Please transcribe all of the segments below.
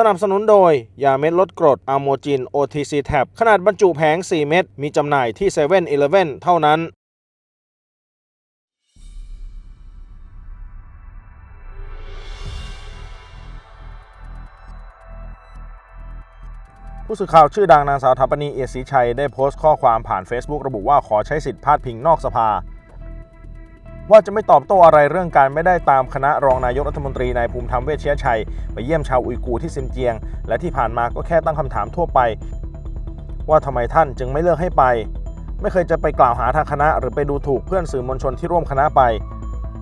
สนับสนุนโดย ยาเม็ดลดกรดอะโมจิน OTC Tab ขนาดบรรจุแผง 4 เม็ดมีจำหน่ายที่7 e เ e ่ e อเท่านั้นผู้สื่อข่าวชื่อดังนางสาวทัปนีเอศรีชัยได้โพสต์ข้อความผ่าน Facebook ระบุว่าขอใช้สิทธิ์พาดพิงนอกสภา ว่าจะไม่ตอบโต้อะไรเรื่องการไม่ได้ตามคณะรองนายกรัฐมนตรีนายภูมิธรรมเวชยชัย ไปเยี่ยมชาวอุยกูร์ที่ซินเจียง และที่ผ่านมาก็แค่ตั้งคำถามทั่วไป ว่าทำไมท่านจึงไม่เลือกให้ไป ไม่เคยจะไปกล่าวหาทางคณะ หรือไปดูถูกเพื่อนสื่อมวลชนที่ร่วมคณะไป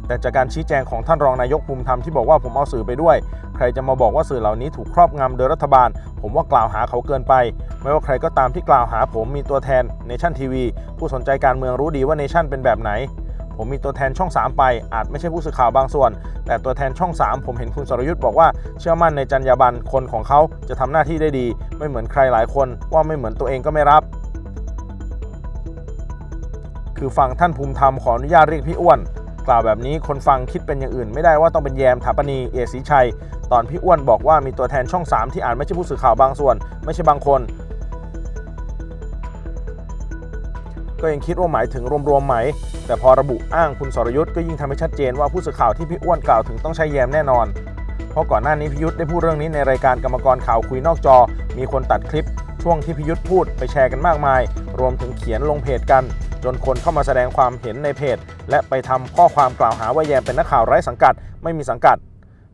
แต่จากการชี้แจงของท่านรองนายกภูมิธรรมที่บอกว่าผมเอาสื่อไปด้วย ใครจะมาบอกว่าสื่อเหล่านี้ถูกครอบงำโดยรัฐบาล ผมว่ากล่าวหาเขาเกินไป ไม่ว่าใครก็ตามที่กล่าวหาผมมีตัวแทนเนชั่นทีวีผู้สนใจการเมืองรู้ดีว่าเนชั่นเป็นแบบไหน ผมมีตัวแทนช่อง 3 ไป อาจไม่ใช่ผู้สื่อข่าวบางส่วน แต่ตัวแทนช่อง 3 ผมเห็นคุณสรยุทธ์บอกว่าเชื่อมั่นในจรรยาบรรณคนของเขาจะทำหน้าที่ได้ดี ไม่เหมือนใครหลายคน ว่าไม่เหมือนตัวเองก็ไม่รับ คือฟังท่านภูมิธรรมขออนุญาตเรียกพี่อ้วนกล่าวแบบนี้คนฟังคิดเป็นอย่างอื่นไม่ได้ว่าต้องเป็นแยมถาปนีเอศรีชัย ตอนพี่อ้วนบอกว่ามีตัวแทนช่อง 3 ที่อ่านไม่ใช่ผู้สื่อข่าวบางส่วน ไม่ใช่บางคน ก็ยังคิดว่าหมายถึงรวมๆไหม แต่พอระบุอ้างคุณสรยุทธ์ก็ยิ่งทำให้ชัดเจนว่าผู้สื่อข่าวที่พี่อ้วนกล่าวถึงต้องใช้แยมแน่นอน เพราะก่อนหน้านี้พิยุทธ์ได้พูดเรื่องนี้ในรายการกรรมกรข่าวคุยนอกจอ มีคนตัดคลิป ช่วงที่พิยุทธ์พูดไปแชร์กันมากมาย รวมถึงเขียนลงเพจกัน จนคนเข้ามาแสดงความเห็นในเพจ และไปทำข้อความกล่าวหาว่าแยมเป็นนักข่าวไร้สังกัด ไม่มีสังกัด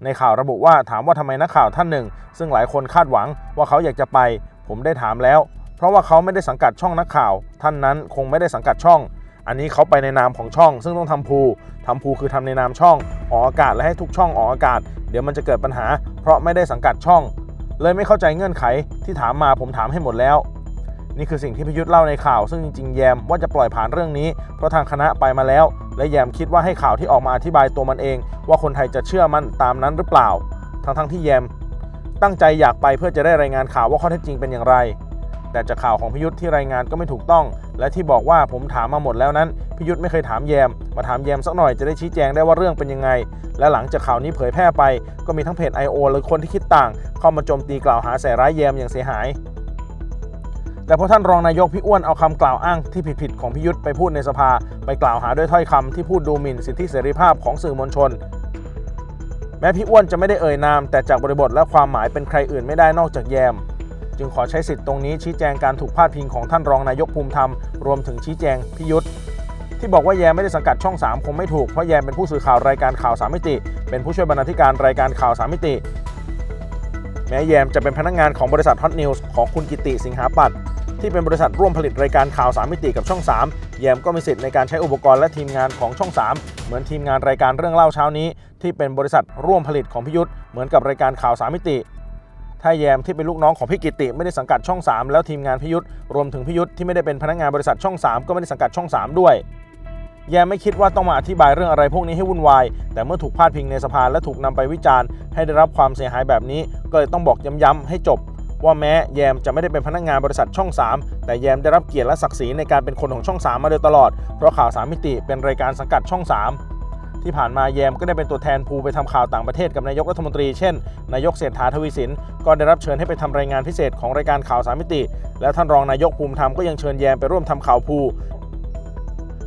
ในข่าวระบุว่าถามว่าทำไมนักข่าวท่านหนึ่ง ซึ่งหลายคนคาดหวังว่าเขาอยากจะไป ผมได้ถามแล้ว ราะว่าเขาไม่ได้สังกัดช่องนักข่าว ท่านนั้นคงไม่ได้สังกัดช่อง อันนี้เขาไปในนามของช่อง ซึ่งต้องทำภูทำภูคือทำในนามช่องออกอากาศและให้ทุกช่องออกอากาศ เดี๋ยวมันจะเกิดปัญหา เพราะไม่ได้สังกัดช่อง เลยไม่เข้าใจเงื่อนไขที่ถามมาผมถามให้หมดแล้ว นี่คือสิ่งที่พิยุทธ์เล่าในข่าว ซึ่งจริงๆแยมว่าจะปล่อยผ่านเรื่องนี้ เพราะทางคณะไปมาแล้ว และแยมคิดว่าให้ข่าวที่ออกมาอธิบายตัวมันเอง ว่าคนไทยจะเชื่อมันตามนั้นหรือเปล่า ทั้งๆที่แยมตั้งใจอยากไปเพื่อจะได้รายงานข่าวว่าข้อเท็จจริงเป็นอย่างไร แต่จากข่าวของพิยุทธ์ที่รายงานก็ไม่ถูกต้อง และที่บอกว่าผมถามมาหมดแล้วนั้นพิยุทธ์ไม่เคยถามแยม มาถามแยมสักหน่อยจะได้ชี้แจงได้ว่าเรื่องเป็นยังไง และหลังจากข่าวนี้เผยแพร่ไป ก็มีทั้งเพจ I.O. หรือคนที่คิดต่าง เข้ามาโจมตีกล่าวหาใส่ร้ายแยมอย่างเสียหายแต่พอท่านรองนายกพี่อ้วนเอาคำกล่าวอ้างที่ผิดๆของพิยุทธ์ไปพูดในสภา ไปกล่าวหาด้วยถ้อยคำที่พูดดูหมิ่นสิทธิเสรีภาพของสื่อมวลชน แม้พี่อ้วนจะไม่ได้เอ่ยนาม แต่จากบริบทและความหมายเป็นใครอื่นไม่ได้นอกจากแยม จึงขอใช้สิทธิ์ตรงนี้ชี้แจงการถูกพาดพิงของท่านรองนายกภูมิธรรม รวมถึงชี้แจงพิยุทธ์ที่บอกว่าแยมไม่ได้สังกัดช่อง 3 คงไม่ถูก เพราะแยมเป็นผู้สื่อข่าวรายการข่าวสามมิติ เป็นผู้ช่วยบรรณาธิการรายการข่าวสามมิติ แม้แยมจะเป็นพนักงานของบริษัทฮอตนิวส์ของคุณกิติสิงหาปัตย์ที่เป็นบริษัทร่วมผลิตรายการข่าวสามมิติกับช่อง 3 แยมก็มีสิทธิ์ในการใช้อุปกรณ์และทีมงานของช่อง 3 เหมือนทีมงานรายการเรื่องเล่าเช้านี้ ที่เป็นบริษัทร่วมผลิตของพิยุทธ์เหมือนกับรายการข่าวสามมิติ ถ้าแยมที่เป็นลูกน้องของพี่กิติไม่ได้สังกัดช่อง 3 แล้วทีมงานพิยุทธ์รวมถึงพิยุทธ์ที่ไม่ได้เป็นพนักงานบริษัทช่อง 3 ก็ไม่ได้สังกัดช่อง 3 ด้วย แยมไม่คิดว่าต้องมาอธิบายเรื่องอะไรพวกนี้ให้วุ่นวาย แต่เมื่อถูกพาดพิงในสภาและถูกนำไปวิจารณ์ให้ได้รับความเสียหายแบบนี้ ก็เลยต้องบอกย้ำๆให้จบ ว่าแม้แยมจะไม่ได้เป็นพนักงานบริษัทช่อง 3 แต่แยมได้รับเกียรติและศักดิ์ศรีในการเป็นคนของช่อง 3 มาโดยตลอด เพราะข่าวสามมิติเป็นรายการสังกัดช่อง 3 ที่ผ่านมาแยมก็ได้เป็นตัวแทนภูไปทำข่าวต่างประเทศกับนายกรัฐมนตรี เช่น นายกเศรษฐาทวีสิน ก็ได้รับเชิญให้ไปทำรายงานพิเศษของรายการข่าวสามมิติ และท่านรองนายกภูมิธรรมก็ยังเชิญแยมไปร่วมทำข่าวภู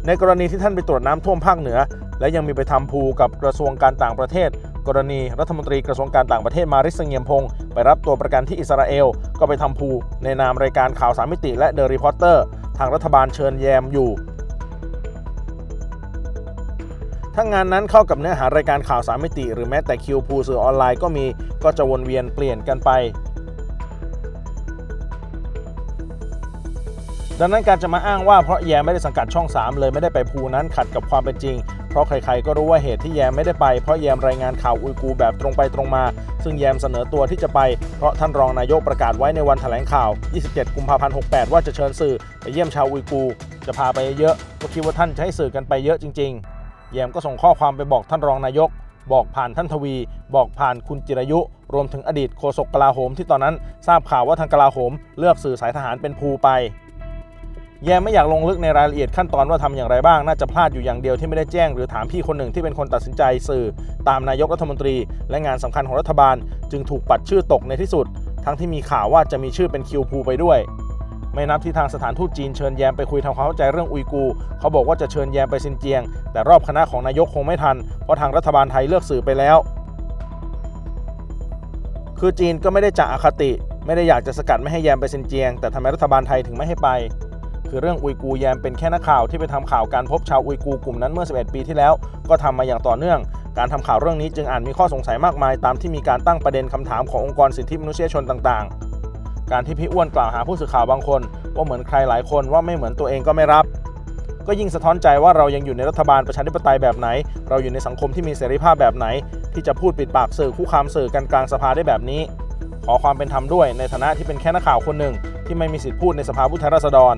ในกรณีที่ท่านไปตรวจน้ำท่วมภาคเหนือ และยังมีไปทำภูกับกระทรวงการต่างประเทศ กรณีรัฐมนตรีกระทรวงการต่างประเทศมาริสเงียมพงศ์ไปรับตัวประกันที่อิสราเอล ก็ไปทำภูในนามรายการข่าวสามมิติและเดอะรีพอร์เตอร์ทางรัฐบาลเชิญแยมอยู่ ถ้างานนั้นเข้ากับเนื้อหารายการข่าวสามมิติ หรือแม้แต่คิวพูสื่อออนไลน์ก็มีก็จะวนเวียนเปลี่ยนกันไป ดังนั้นการจะมาอ้างว่าเพราะแยมไม่ได้สังกัดช่อง 3 เลยไม่ได้ไปภูนั้นขัดกับความเป็นจริง เพราะใครๆก็รู้ว่าเหตุที่แยมไม่ได้ไปเพราะแยมรายงานข่าวอุยกูแบบตรงไปตรงมา ซึ่งแยมเสนอตัวที่จะไปเพราะท่านรองนายกประกาศไว้ในวันแถลงข่าว 27 กุมภาพันธ์ 68 ว่าจะเชิญสื่อไปเยี่ยมชาวอุยกู จะพาไปเยอะก็คิดว่าท่านจะให้สื่อกันไปเยอะจริง ๆ แยมก็ส่งข้อความไปบอกท่านรองนายก บอกผ่านท่านทวี บอกผ่านคุณจิรยุ รวมถึงอดีตโฆษกกลาโหมที่ตอนนั้นทราบข่าวว่าทางกลาโหม เลือกสื่อสายทหารเป็นภูไป แยมไม่อยากลงลึกในรายละเอียดขั้นตอนว่าทำอย่างไรบ้าง น่าจะพลาดอยู่อย่างเดียวที่ไม่ได้แจ้ง หรือถามพี่คนหนึ่งที่เป็นคนตัดสินใจสื่อ ตามนายกรัฐมนตรี และงานสำคัญของรัฐบาล จึงถูกปัดชื่อตกในที่สุด ทั้งที่มีข่าวว่าจะมีชื่อเป็นคิวพูไปด้วย ไม่นับที่ทางสถานทูตจีนเชิญแยมไปคุยทำความเข้าใจเรื่องอุยกู เขาบอกว่าจะเชิญแยมไปซินเจียง แต่รอบคณะของนายกคงไม่ทัน เพราะทางรัฐบาลไทยเลือกสื่อไปแล้ว คือจีนก็ไม่ได้จะอคติ ไม่ได้อยากจะสกัดไม่ให้แยมไปซินเจียง แต่ทำไมรัฐบาลไทยถึงไม่ให้ไป คือเรื่องอุยกูแยมเป็นแค่นักข่าวที่ไปทำข่าวการพบชาวอุยกูกลุ่มนั้นเมื่อ 11 ปีที่แล้ว ก็ทำมาอย่างต่อเนื่องการทำข่าวเรื่องนี้จึงอาจมีข้อสงสัยมากมาย ตามที่มีการตั้งประเด็นคำถามขององค์กรสิทธิมนุษยชนต่างๆ การที่พี่อ้วนกล่าวหาผู้สื่อข่าวบางคน ว่าเหมือนใครหลายคนว่าไม่เหมือนตัวเองก็ไม่รับ ก็ยิ่งสะท้อนใจว่าเรายังอยู่ในรัฐบาลประชาธิปไตยแบบไหน เราอยู่ในสังคมที่มีเสรีภาพแบบไหน ที่จะพูดปิดปากสื่อคู่คามสื่อกันกลางสภาได้แบบนี้ ขอความเป็นธรรมด้วยในฐานะที่เป็นแค่นักข่าวคนหนึ่ง ที่ไม่มีสิทธิพูดในสภาผู้แทนราษฎร